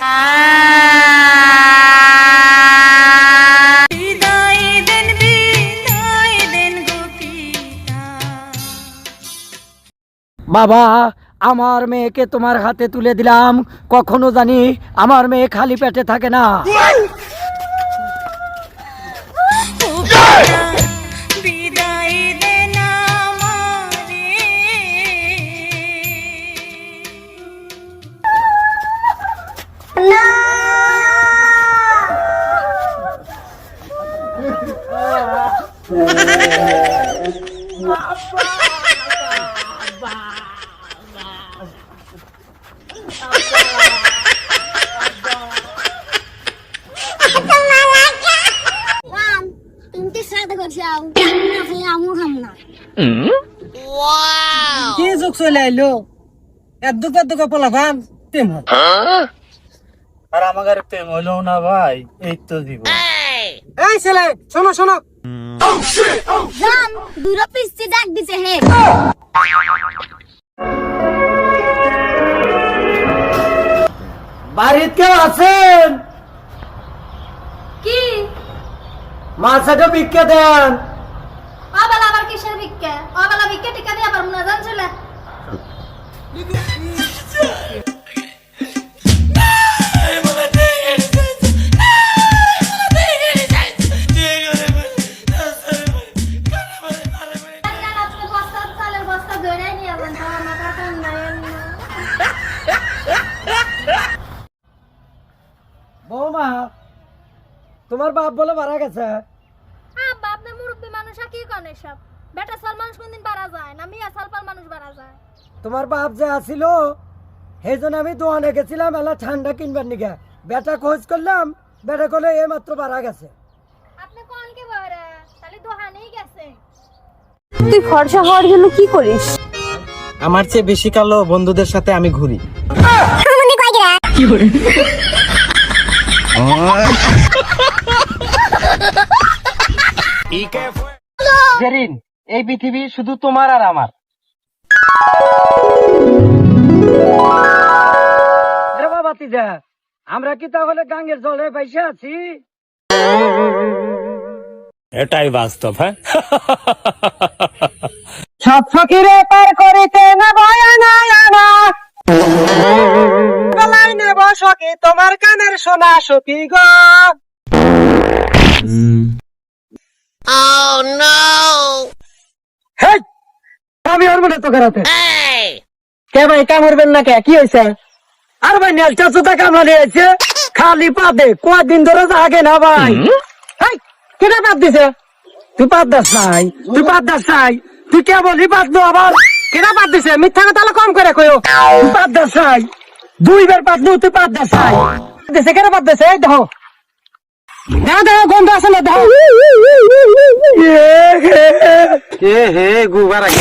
বাবা, আমার মেয়েকে তোমার হাতে তুলে দিলাম। কখনো জানি আমার মেয়ে খালি পেটে থাকে না। কি যুগ চলে আইলো? এদ্দুক এদ্দুক পোলাপান প্রেম আর প্রেম হইল না ভাই এই তো জীবন এই ছেলে শোনো শোনো। জান দুটো পিস্তি ডাক দিছে হে বাড়িতে কেউ আছেন? কি? মাছটা বিক্রি দেন। অবেলা আবার কিসের ভিক্ষা অবেলা ভিক্ষা টিকা দিয়ে আবার মনে জান বৌমা তোমার বাপ বলে মারা গেছে। আব্বা আপনি মুরব্বী মানুষ আর কি করেন সব বেটা সাল মানুষ কোনদিন পারা যায় না মিয়া সালপাল মানুষ পারা যায়। তোমার বাপ যে আসিল সেই জন্য আমি দোয়ানে গেছিলাম এলা ঠান্ডা কিনবার নিগে। বেটা খোঁজ করলাম বেটা করলে এই মাত্র মারা গেছে। আপনি কোন কি বলে তাহলে দোহানেই গেছে। তুই ফর্সা হওয়ার জন্য কি করিস? আমার চেয়ে বেশি কালো বন্ধুদের সাথে আমি ঘুরি। জেরিন এই পৃথিবী শুধু তোমার আর আমার। আমরা কি তাহলে গাঙ্গের জলে পয়সা আছি? এটাই বাস্তব হ্যাঁ? সব ফকিরে পার করিতে না ভয় না সোনা গো। আমি মনে তো করাতে কে ভাই কামড়বেন না কে? কি হয়েছে? আর ভাই নেলটা চোতা কামড়ে খালি পাবে। কদিন ধরে আগে না ভাই। হেই, কেটা পাত দিছে? তুই পাত দাস নাই তুই পাত দাস নাই। তুই কে বলি পাত দো আবার। কেটা পাত দিছে? মিথ্যা কথা কম করে কইও। তুই পাত দাস নাই। দুইবার পাত দু তুই পাত দাস নাই। দিছে কেন বাদ দিছে? এই দেখো। দেখো দেখো গন্ধ আছে না? দেখো। হে হে গুবার আগে